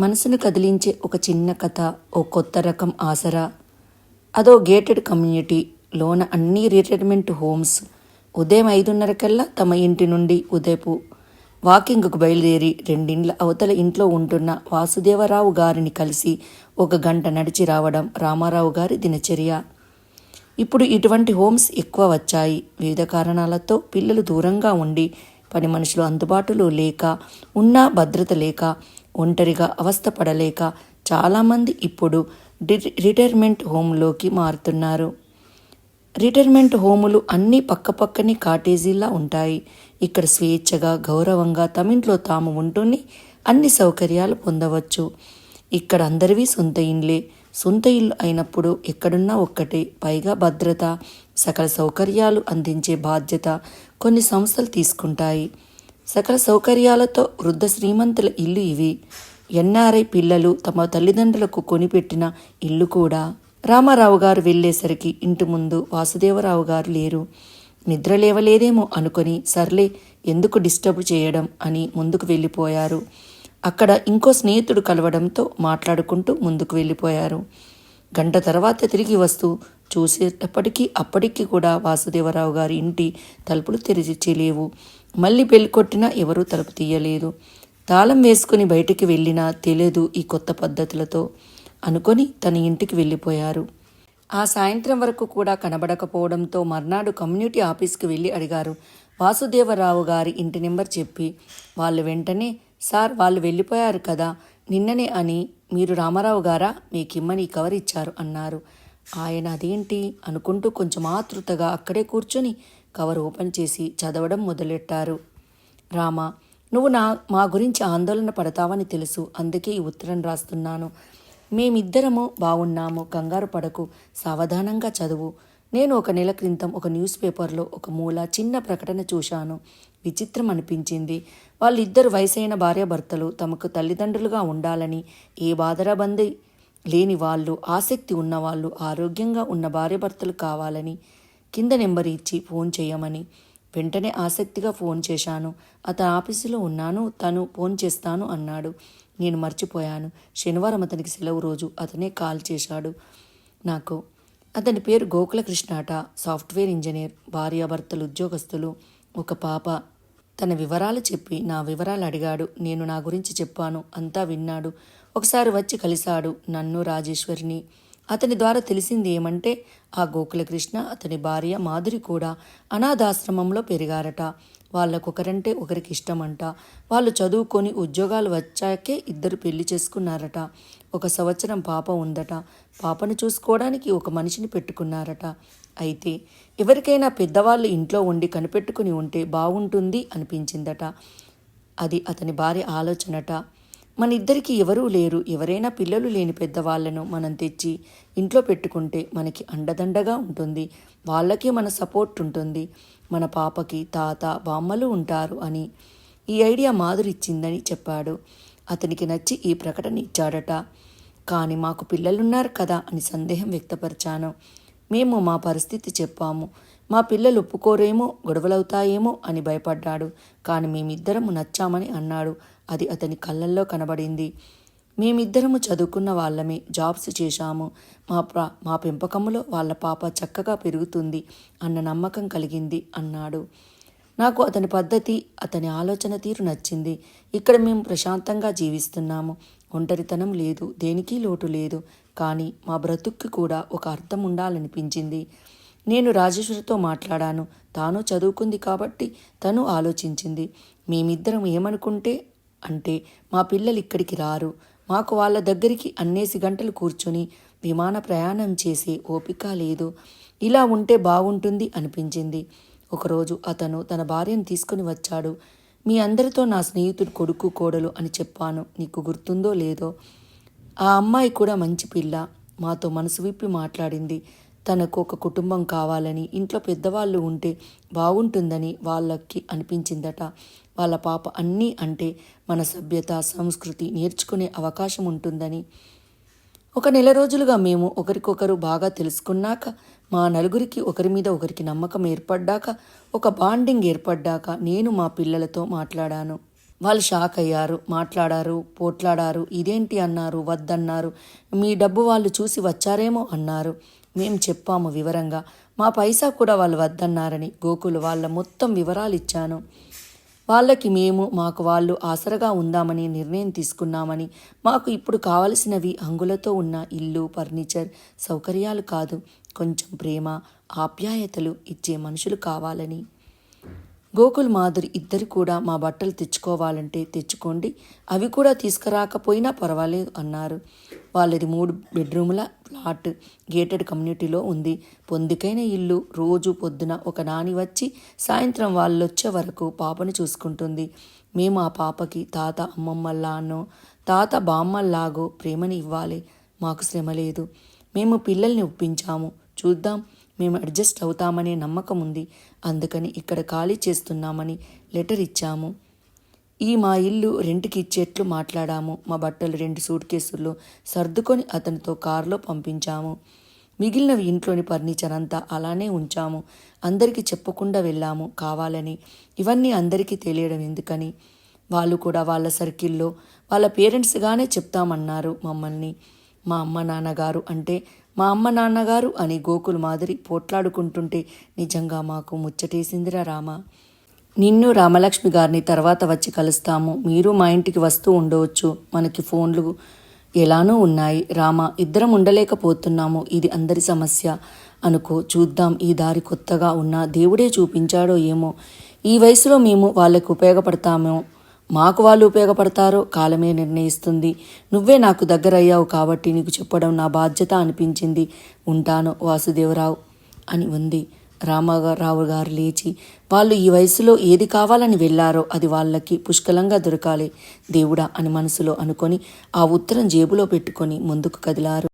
మనసును కదిలించే ఒక చిన్న కథ ఓ కొత్త రకం ఆసరా. అదో గేటెడ్ కమ్యూనిటీ లోన అన్ని రిటైర్మెంట్ హోమ్స్ ఉదయం ఐదున్నరకల్లా తమ ఇంటి నుండి ఉదయపు వాకింగ్కు బయలుదేరి రెండిండ్ల అవతల ఇంట్లో ఉంటున్న వాసుదేవరావు గారిని కలిసి ఒక గంట నడిచి రావడం రామారావు గారి దినచర్య. ఇప్పుడు ఇటువంటి హోమ్స్ ఎక్కువ వచ్చాయి. వివిధ కారణాలతో పిల్లలు దూరంగా ఉండి పని మనుషులు అందుబాటులో లేక ఉన్నా భద్రత లేక ఒంటరిగా అవస్థపడలేక చాలామంది ఇప్పుడు డి- రిటైర్మెంట్ హోమ్లోకి మారుతున్నారు. రిటైర్మెంట్ హోములు అన్నీ పక్కపక్కనే కాటేజీలా ఉంటాయి. ఇక్కడ స్వేచ్ఛగా గౌరవంగా తమింట్లో తాము ఉంటూనే అన్ని సౌకర్యాలు పొందవచ్చు. ఇక్కడ అందరివి సొంత ఇండ్లే సొంత ఇల్లు అయినప్పుడు ఎక్కడున్నా ఒక్కటే. పైగా భద్రత సకల సౌకర్యాలు అందించే బాధ్యత కొన్ని సంస్థలు తీసుకుంటాయి. సకల సౌకర్యాలతో వృద్ధ శ్రీమంతుల ఇల్లు ఇవి. ఎన్ఆర్ఐ పిల్లలు తమ తల్లిదండ్రులకు కొనిపెట్టిన ఇల్లు కూడా. రామారావు గారు వెళ్ళేసరికి ఇంటి ముందు వాసుదేవరావు గారు లేరు. నిద్ర లేవలేదేమో అనుకొని సర్లే ఎందుకు డిస్టర్బ్ చేయడం అని ముందుకు వెళ్ళిపోయారు. అక్కడ ఇంకో స్నేహితుడు కలవడంతో మాట్లాడుకుంటూ ముందుకు వెళ్ళిపోయారు. గంట తర్వాత తిరిగి వస్తూ చూసేటప్పటికీ అప్పటికి కూడా వాసుదేవరావు గారి ఇంటి తలుపులు తెరిచి లేవు. మళ్ళీ పెళ్ళి కొట్టినా ఎవరూ తలుపు తీయలేదు. తాళం వేసుకుని బయటికి వెళ్ళినా తెలియదు ఈ కొత్త పద్ధతులతో అనుకొని తన ఇంటికి వెళ్ళిపోయారు. ఆ సాయంత్రం వరకు కూడా కనబడకపోవడంతో మర్నాడు కమ్యూనిటీ ఆఫీస్కి వెళ్ళి అడిగారు. వాసుదేవరావు గారి ఇంటి నెంబర్ చెప్పి వాళ్ళు వెంటనే సార్ వాళ్ళు వెళ్ళిపోయారు కదా నిన్ననే అని మీరు రామారావు గారా మీకిమ్మని కవర్ ఇచ్చారు అన్నారు. ఆయన అదేంటి? అనుకుంటూ కొంచెం ఆతృతగా అక్కడే కూర్చొని కవర్ ఓపెన్ చేసి చదవడం మొదలెట్టారు. రామా నువ్వు నా మా గురించి ఆందోళన పడతావని తెలుసు. అందుకే ఈ ఉత్తరం రాస్తున్నాను. మేమిద్దరము బాగున్నాము కంగారు పడకు. సావధానంగా చదువు. నేను ఒక నెల క్రితం ఒక న్యూస్ పేపర్లో ఒక మూల చిన్న ప్రకటన చూశాను. విచిత్రం అనిపించింది. వాళ్ళిద్దరు వయసైన భార్యాభర్తలు తమకు తల్లిదండ్రులుగా ఉండాలని ఏ బాధరాబంది లేని వాళ్ళు ఆసక్తి ఉన్నవాళ్ళు ఆరోగ్యంగా ఉన్న భార్యాభర్తలు కావాలని కింద నెంబర్ ఇచ్చి ఫోన్ చేయమని వెంటనే ఆసక్తిగా ఫోన్ చేశాను. అతను ఆఫీసులో ఉన్నాను తను ఫోన్ చేస్తాను అన్నాడు. నేను మర్చిపోయాను. శనివారం అతనికి సెలవు రోజు అతనే కాల్ చేశాడు. నాకు అతని పేరు గోకుల కృష్ణాట సాఫ్ట్వేర్ ఇంజనీర్ భార్యాభర్తలు ఉద్యోగస్తులు. ఒక పాప తన వివరాలు చెప్పి నా వివరాలు అడిగాడు. నేను నా గురించి చెప్పాను. అంతా విన్నాడు. ఒకసారి వచ్చి కలిశాడు నన్ను రాజేశ్వరిని. అతని ద్వారా తెలిసింది ఏమంటే ఆ గోకులకృష్ణ అతని భార్య మాధురి కూడా అనాథాశ్రమంలో పెరిగారట. వాళ్ళకొకరంటే ఒకరికి ఇష్టమంట. వాళ్ళు చదువుకొని ఉద్యోగాలు వచ్చాకే ఇద్దరు పెళ్ళి చేసుకున్నారట. ఒక సంవత్సరం పాప ఉందట. పాపను చూసుకోవడానికి ఒక మనిషిని పెట్టుకున్నారట. అయితే ఎవరికైనా పెద్దవాళ్ళు ఇంట్లో ఉండి కనిపెట్టుకుని ఉంటే బాగుంటుంది అనిపించిందట. అది అతని భార్య ఆలోచనట. మన ఇద్దరికి ఎవరూ లేరు. ఎవరైనా పిల్లలు లేని పెద్దవాళ్ళను మనం తెచ్చి ఇంట్లో పెట్టుకుంటే మనకి అండదండగా ఉంటుంది. వాళ్ళకి మన సపోర్ట్ ఉంటుంది. మన పాపకి తాత బామ్మలు ఉంటారు అని ఈ ఐడియా మాధురి ఇచ్చిందని చెప్పాడు. అతనికి నచ్చి ఈ ప్రకటన ఇచ్చాడట. కానీ మాకు పిల్లలున్నారు కదా అని సందేహం వ్యక్తపరిచాను. మేము మా పరిస్థితి చెప్పాము. మా పిల్లలు ఒప్పుకోరేమో గొడవలవుతాయేమో అని భయపడ్డాడు. కానీ మేమిద్దరము నచ్చామని అన్నాడు. అది అతని కళ్ళల్లో కనబడింది. మేమిద్దరము చదువుకున్న వాళ్ళమే జాబ్స్ చేశాము. మా ప్రా మా పెంపకములో వాళ్ళ పాప చక్కగా పెరుగుతుంది అన్న నమ్మకం కలిగింది అన్నాడు. నాకు అతని పద్ధతి అతని ఆలోచన తీరు నచ్చింది. ఇక్కడ మేము ప్రశాంతంగా జీవిస్తున్నాము. ఒంటరితనం లేదు దేనికి లోటు లేదు. కానీ మా బ్రతుక్కి కూడా ఒక అర్థం ఉండాలనిపించింది. నేను రాజేశ్వరితో మాట్లాడాను. తాను చదువుకుంది కాబట్టి తను ఆలోచించింది. మేమిద్దరం ఏమనుకుంటే అంటే మా పిల్లలు ఇక్కడికి రారు. మాకు వాళ్ళ దగ్గరికి అన్నేసి గంటలు కూర్చొని విమాన ప్రయాణం చేసే ఓపిక లేదు. ఇలా ఉంటే బాగుంటుంది అనిపించింది. ఒకరోజు అతను తన భార్యను తీసుకుని వచ్చాడు. మీ అందరితో నా స్నేహితుడు కొడుకు కోడలు అని చెప్పాను. నీకు గుర్తుందో లేదో. ఆ అమ్మాయి కూడా మంచి పిల్ల. మాతో మనసు విప్పి మాట్లాడింది. తనకు ఒక కుటుంబం కావాలని ఇంట్లో పెద్దవాళ్ళు ఉంటే బాగుంటుందని వాళ్ళకి అనిపించిందట. వాళ్ళ పాప అన్నీ అంటే మన సభ్యత సంస్కృతి నేర్చుకునే అవకాశం ఉంటుందని. ఒక నెల రోజులుగా మేము ఒకరికొకరు బాగా తెలుసుకున్నాక మా నలుగురికి ఒకరి మీద ఒకరికి నమ్మకం ఏర్పడ్డాక ఒక బాండింగ్ ఏర్పడ్డాక నేను మా పిల్లలతో మాట్లాడాను. వాళ్ళు షాక్ అయ్యారు మాట్లాడారు పోట్లాడారు ఇదేంటి అన్నారు వద్దన్నారు మీ డబ్బు వాళ్ళు చూసి వచ్చారేమో అన్నారు. మేం చెప్పాము వివరంగా మా పైసా కూడా వాళ్ళు వద్దన్నారని గోకులు వాళ్ళ మొత్తం వివరాలు ఇచ్చాను వాళ్ళకి మేము మాకు వాళ్ళు ఆసరగా ఉందామని నిర్ణయం తీసుకున్నామని మాకు ఇప్పుడు కావలసినవి అంగులతో ఉన్న ఇల్లు ఫర్నిచర్ సౌకర్యాలు కాదు కొంచెం ప్రేమ ఆప్యాయతలు ఇచ్చే మనుషులు కావాలని. గోకుల్ మాధురి ఇద్దరు కూడా మా బట్టలు తెచ్చుకోవాలంటే తెచ్చుకోండి. అవి కూడా తీసుకురాకపోయినా పర్వాలేదు అన్నారు. వాళ్ళది మూడు బెడ్రూముల ఫ్లాట్. గేటెడ్ కమ్యూనిటీలో ఉంది. పొందికైన ఇల్లు రోజు పొద్దున ఒక నాని వచ్చి సాయంత్రం వాళ్ళొచ్చే వరకు పాపను చూసుకుంటుంది. మేము ఆ పాపకి తాత అమ్మమ్మల్లానో తాత బామ్మల్లాగో ప్రేమని ఇవ్వాలి. మాకు శ్రమ లేదు. మేము పిల్లల్ని ఒప్పించాము. చూద్దాం. మేము అడ్జస్ట్ అవుతామనే నమ్మకం ఉంది. అందుకని ఇక్కడ ఖాళీ చేస్తున్నామని లెటర్ ఇచ్చాము. ఈ మా ఇల్లు రెంట్కి ఇచ్చేట్లు మాట్లాడాము. మా బట్టలు రెండు సూట్ కేసుల్లో సర్దుకొని అతనితో కారులో పంపించాము. మిగిలినవి ఇంట్లోని ఫర్నిచర్ అంతా అలానే ఉంచాము. అందరికీ చెప్పకుండా వెళ్ళాము కావాలని. ఇవన్నీ అందరికీ తెలియడం ఎందుకని? వాళ్ళు కూడా వాళ్ళ సర్కిల్లో వాళ్ళ పేరెంట్స్గానే చెప్తామన్నారు మమ్మల్ని. మా అమ్మ నాన్నగారు అంటే మా అమ్మ నాన్నగారు అని గోకుల మాదిరి పోట్లాడుకుంటుంటే నిజంగా మాకు ముచ్చటేసిందిరా రామ. నిన్ను రామలక్ష్మి గారిని తర్వాత వచ్చి కలుస్తాము. మీరు మా ఇంటికి వస్తూ ఉండవచ్చు. మనకి ఫోన్లు ఎలానూ ఉన్నాయి. రామ ఇద్దరం ఉండలేకపోతున్నాము. ఇది అందరి సమస్య. అనుకో చూద్దాం ఈ దారి కొత్తగా ఉన్నా దేవుడే చూపించాడో ఏమో. ఈ వయసులో మేము వాళ్ళకు ఉపయోగపడతామో మాకు వాళ్ళు ఉపయోగపడతారో కాలమే నిర్ణయిస్తుంది. నువ్వే నాకు దగ్గరయ్యావు కాబట్టి నీకు చెప్పడం నా బాధ్యత అనిపించింది. ఉంటాను వాసుదేవరావు అని ఉంది. రామారావు గారు లేచి వాళ్ళు ఈ వయసులో ఏది కావాలని వెళ్ళారో అది వాళ్ళకి పుష్కలంగా దొరకాలి దేవుడా అని మనసులో అనుకొని ఆ ఉత్తరం జేబులో పెట్టుకొని ముందుకు కదిలారు.